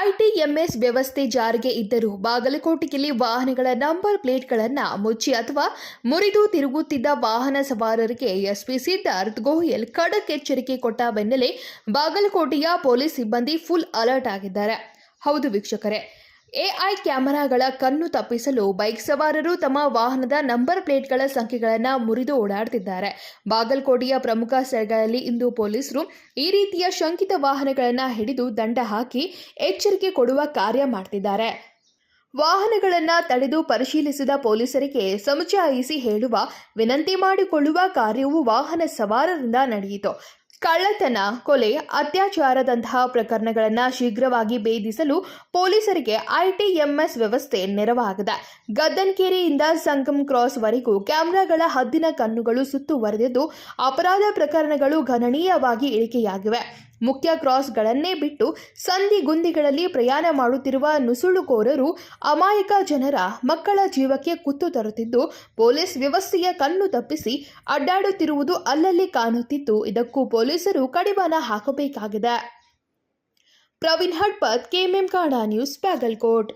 ITMS ವ್ಯವಸ್ಥೆ ಜಾರಿಗೆ ಇದ್ದರೂ ಬಾಗಲಕೋಟೆಯಲ್ಲಿ ವಾಹನಗಳ ನಂಬರ್ ಪ್ಲೇಟ್ಗಳನ್ನು ಮುಚ್ಚಿ ಅಥವಾ ಮುರಿದು ತಿರುಗುತ್ತಿದ್ದ ವಾಹನ ಸವಾರರಿಗೆ ಎಸ್ಪಿ ಸಿದ್ಧಾರ್ಥ್ ಗೋಯಲ್ ಖಡಕ್ ಎಚ್ಚರಿಕೆ ಕೊಟ್ಟ ಬೆನ್ನಲ್ಲೇ ಬಾಗಲಕೋಟೆಯ ಪೊಲೀಸ್ ಸಿಬ್ಬಂದಿ ಫುಲ್ ಅಲರ್ಟ್ ಆಗಿದ್ದಾರೆ. ಹೌದು ವೀಕ್ಷಕರೇ ಎಐ ಕ್ಯಾಮೆರಾಗಳ ಕಣ್ಣು ತಪ್ಪಿಸಲು ಬೈಕ್ ಸವಾರರು ತಮ್ಮ ವಾಹನದ ನಂಬರ್ ಪ್ಲೇಟ್ಗಳ ಸಂಖ್ಯೆಗಳನ್ನು ಮುರಿದು ಓಡಾಡ್ತಿದ್ದಾರೆ. ಬಾಗಲಕೋಟೆಯ ಪ್ರಮುಖ ಸ್ಥಳಗಳಲ್ಲಿ ಇಂದು ಪೊಲೀಸರು ಈ ರೀತಿಯ ಶಂಕಿತ ವಾಹನಗಳನ್ನು ಹಿಡಿದು ದಂಡ ಹಾಕಿ ಎಚ್ಚರಿಕೆ ಕೊಡುವ ಕಾರ್ಯ ಮಾಡ್ತಿದ್ದಾರೆ. ವಾಹನಗಳನ್ನು ತಡೆದು ಪರಿಶೀಲಿಸಿದ ಪೊಲೀಸರಿಗೆ ಸಮಜಾಯಿಸಿ ಹೇಳುವ, ವಿನಂತಿ ಮಾಡಿಕೊಳ್ಳುವ ಕಾರ್ಯವು ವಾಹನ ಸವಾರರಿಂದ ನಡೆಯಿತು. ಕಳ್ಳತನ, ಕೊಲೆ, ಅತ್ಯಾಚಾರದಂತಹ ಪ್ರಕರಣಗಳನ್ನು ಶೀಘ್ರವಾಗಿ ಭೇದಿಸಲು ಪೊಲೀಸರಿಗೆ ಐಟಿಎಂಎಸ್ ವ್ಯವಸ್ಥೆ ನೆರವಾಗಿದೆ. ಗದ್ದನ್ಕೇರಿಯಿಂದ ಸಂಗಮ್ ಕ್ರಾಸ್ವರೆಗೂ ಕ್ಯಾಮೆರಾಗಳ ಹದ್ದಿನ ಕಣ್ಣುಗಳು ಸುತ್ತುವರೆದಿದ್ದು, ಅಪರಾಧ ಪ್ರಕರಣಗಳು ಗಣನೀಯವಾಗಿ ಇಳಿಕೆಯಾಗಿವೆ. ಮುಖ್ಯ ಕ್ರಾಸ್ಗಳನ್ನೇ ಬಿಟ್ಟು ಸಂದಿಗುಂದಿಗಳಲ್ಲಿ ಪ್ರಯಾಣ ಮಾಡುತ್ತಿರುವ ನುಸುಳುಕೋರರು ಅಮಾಯಕ ಜನರ ಮಕ್ಕಳ ಜೀವಕ್ಕೆ ಕುತ್ತು ತರುತ್ತಿದ್ದು, ಪೊಲೀಸ್ ವ್ಯವಸ್ಥೆಯ ಕಣ್ಣು ತಪ್ಪಿಸಿ ಅಡ್ಡಾಡುತ್ತಿರುವುದು ಅಲ್ಲಲ್ಲಿ ಕಾಣುತ್ತಿದ್ದು ಇದಕ್ಕೂ ಪೊಲೀಸರು ಕಡಿವಾಣ ಹಾಕಬೇಕಾಗಿದೆ. Praveen Hadpat KMM Kada news, Bagalkot.